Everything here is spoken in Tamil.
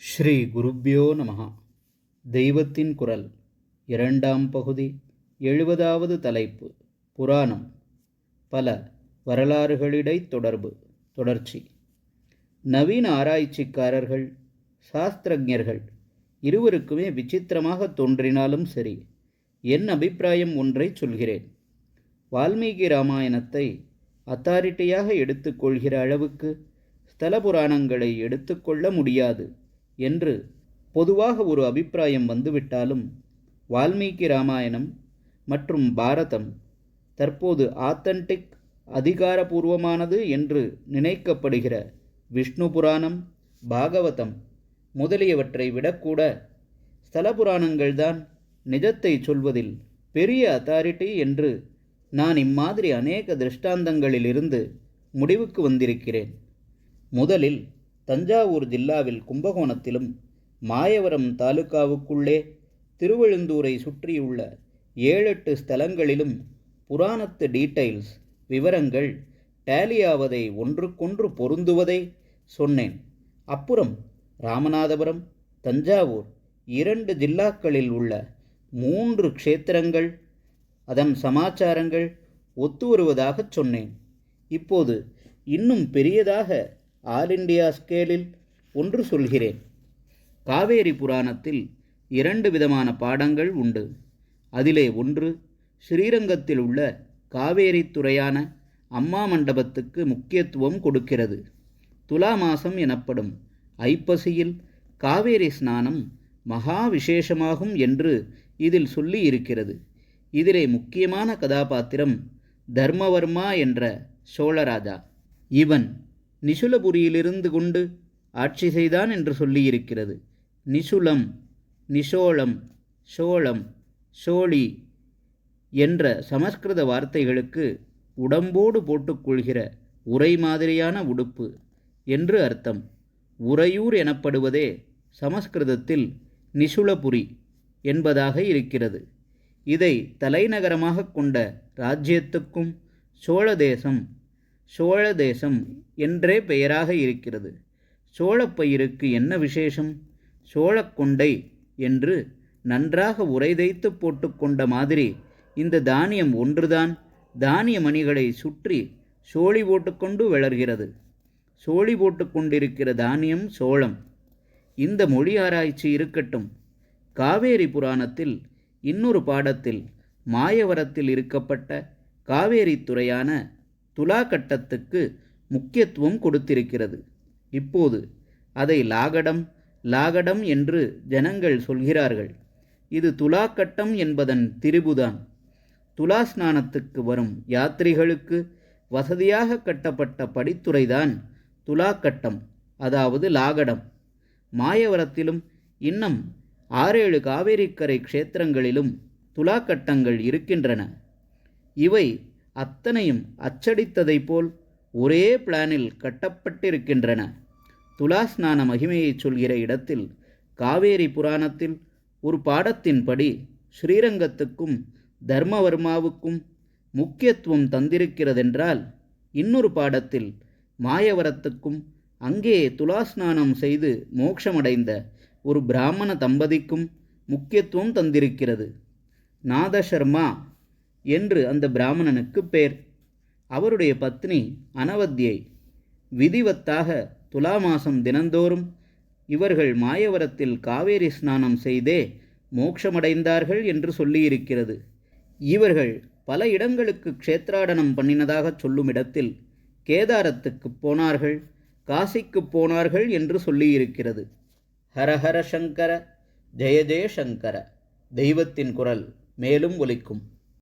ஸ்ரீ குருப்பியோ நம தெய்வத்தின் குரல் இரண்டாம் பகுதி எழுபதாவது தலைப்பு புராணம் பல வரலாறுகளிடைத் தொடர்பு தொடர்ச்சி. நவீன ஆராய்ச்சிக்காரர்கள் சாஸ்திரஜர்கள் இருவருக்குமே விசித்திரமாக தோன்றினாலும் சரி என் அபிப்பிராயம் ஒன்றை சொல்கிறேன். வால்மீகி ராமாயணத்தை அத்தாரிட்டியாக எடுத்துக்கொள்கிற அளவுக்கு ஸ்தல புராணங்களை எடுத்துக்கொள்ள முடியாது. என்று பொதுவாக ஒரு அபிப்பிராயம் வந்துவிட்டாலும் வால்மீகி ராமாயணம் மற்றும் பாரதம் தற்போது ஆத்தன்டிக் அதிகாரபூர்வமானது என்று நினைக்கப்படுகிற விஷ்ணு புராணம் பாகவதம் முதலியவற்றை விடக்கூட ஸ்தல புராணங்கள்தான் நிஜத்தை சொல்வதில் பெரிய அத்தாரிட்டி என்று நான் இம்மாதிரி அநேக திருஷ்டாந்தங்களிலிருந்து முடிவுக்கு வந்திருக்கிறேன். முதலில் தஞ்சாவூர் ஜில்லாவில் கும்பகோணத்திலும் மாயவரம் தாலுகாவுக்குள்ளே திருவெழுந்தூரை சுற்றியுள்ள ஏழெட்டு ஸ்தலங்களிலும் புராணத்து டீட்டெயில்ஸ் விவரங்கள் டேலியாவதை ஒன்றுக்கொன்று பொருந்துவதை சொன்னேன். அப்புறம் ராமநாதபுரம் தஞ்சாவூர் இரண்டு ஜில்லாக்களில் உள்ள மூன்று க்ஷேத்திரங்கள் அதன் சமாச்சாரங்கள் ஒத்து வருவதாகச் சொன்னேன். இப்போது இன்னும் பெரியதாக ஆல் இண்டியா ஸ்கேலில் ஒன்று சொல்கிறேன். காவேரி புராணத்தில் இரண்டு விதமான பாடங்கள் உண்டு. அதிலே ஒன்று ஸ்ரீரங்கத்தில் உள்ள காவேரி துறையான அம்மா மண்டபத்துக்கு முக்கியத்துவம் கொடுக்கிறது. துலா மாசம் எனப்படும் ஐப்பசியில் காவேரி ஸ்நானம் மகா விசேஷமாகும் என்று இதில் சொல்லி இருக்கிறது. இதிலே முக்கியமான கதாபாத்திரம் தர்மவர்மா என்ற சோழராஜா. இவன் நிசுலபுரியிலிருந்து கொண்டு ஆட்சி செய்தான் என்று சொல்லியிருக்கிறது. நிசுலம் நிசோளம் சோளம் சோழி என்ற சமஸ்கிருத வார்த்தைகளுக்கு உடம்போடு போட்டுக்கொள்கிற உரை மாதிரியான உடுப்பு என்று அர்த்தம். உறையூர் எனப்படுவதே சமஸ்கிருதத்தில் நிசுலபுரி என்பதாக இருக்கிறது. இதை தலைநகரமாக கொண்ட ராஜ்யத்துக்கும் சோழ தேசம் சோழ தேசம் என்றே பெயராக இருக்கிறது. சோழப்பயிருக்கு என்ன விசேஷம்? சோழக்கொண்டை என்று நன்றாக உரைதைத்து போட்டுக்கொண்ட மாதிரி இந்த தானியம் ஒன்றுதான். தானிய மணிகளை சுற்றி சோழி போட்டுக்கொண்டு வளர்கிறது. சோழி போட்டுக்கொண்டிருக்கிற தானியம் சோளம். இந்த மொழி ஆராய்ச்சி இருக்கட்டும். காவேரி புராணத்தில் இன்னொரு பாடத்தில் மாயவரத்தில் இருக்கப்பட்ட காவேரி துறையான துலா கட்டத்துக்கு முக்கியத்துவம் கொடுத்திருக்கிறது. இப்போது அதை லாகடம் லாகடம் என்று ஜனங்கள் சொல்கிறார்கள். இது துலா கட்டம் என்பதன் திரிபுதான். துலா ஸ்நானத்துக்கு வரும் யாத்திரிகளுக்கு வசதியாக கட்டப்பட்ட படித்துறைதான் துலா கட்டம் அதாவது லாகடம். மாயவரத்திலும் இன்னும் ஆறேழு காவேரிக்கரை க்ஷேத்திரங்களிலும் துலாக்கட்டங்கள் இருக்கின்றன. இவை அத்தனையும் அச்சடித்ததைப் போல் ஒரே பிளானில் கட்டப்பட்டிருக்கின்றன. துலாஸ்நான மகிமையை சொல்கிற இடத்தில் காவேரி புராணத்தில் ஒரு பாடத்தின்படி ஸ்ரீரங்கத்துக்கும் தர்மவர்மாவுக்கும் முக்கியத்துவம் தந்திருக்கிறதென்றால் இன்னொரு பாடத்தில் மாயவரத்துக்கும் அங்கே துலாஸ்நானம் செய்து மோட்சமடைந்த ஒரு பிராமண தம்பதிக்கும் முக்கியத்துவம் தந்திருக்கிறது. நாதசர்மா என்று அந்த பிராமணனுக்கு பேர். அவருடைய பத்னி அனவத்தியை விதிவத்தாக துலா மாசம் தினந்தோறும் இவர்கள் மாயவரத்தில் காவேரி ஸ்நானம் செய்தே மோட்சமடைந்தார்கள் என்று சொல்லியிருக்கிறது. இவர்கள் பல இடங்களுக்கு க்ஷேத்ராடனம் பண்ணினதாக சொல்லும் இடத்தில் கேதாரத்துக்கு போனார்கள் காசிக்கு போனார்கள் என்று சொல்லியிருக்கிறது. ஹரஹர சங்கர ஜெய ஜெயசங்கர தெய்வத்தின் குரல் மேலும் ஒலிக்கும்.